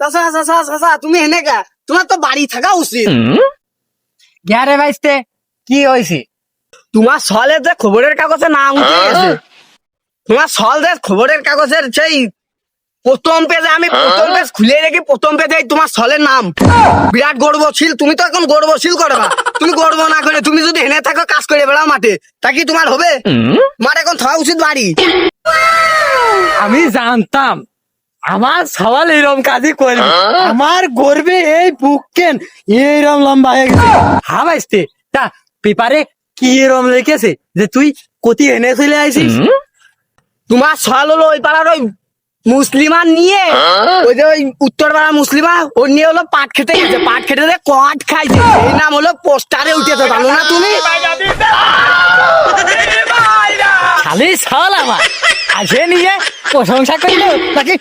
চাচা চাচা চাচা তুমি এনেকা। তোমার তো বাড়ি থাকা উচিত। গ্যারে বাইসতে কি হয়েছে তোমার সলে যে খবরের কাগজে নাম উঠে গেছে তোমার সল যে খবরের কাগজের সেই প্রথম পেজে আমি প্রথম পেজ খুলে রেখে প্রথম পেজে তোমার সলের নাম। বিরাট গর্বশীল তুমি তো এখন গর্বশীল করবা তুমি গর্ব না করে তুমি যদি হেনে থাকো কাজ করে বেড়াও মাঠে তা কি তোমার হবে? মার এখন থাকা উচিত বাড়ি আমি জানতাম। আমার সওয়াল এরকম কাজই করবে। আমার গর্বে এই বুক কেন এইরকম লম্বা হয়ে গেছে। হ্যাঁ বাইসতে তা পেপারে কি এরম লিখেছে যে তুই কতি এনে চলে আইছিস? তোমার সল হলো ওই পাড়ার ওই মুসলিমান নিয়ে। ওই যে ওই উত্তর পাড়ার মুসলিমা ওর নিয়ে হলো পাট খেতে গেছে। পাট খেতে যে কট খাইছে। এই নাম হলো পোস্টারে উঠেছে জানো না তুমি? খালি সওয়াল আমার। আসে নিয়ে প্রশংসা করল। নাকি?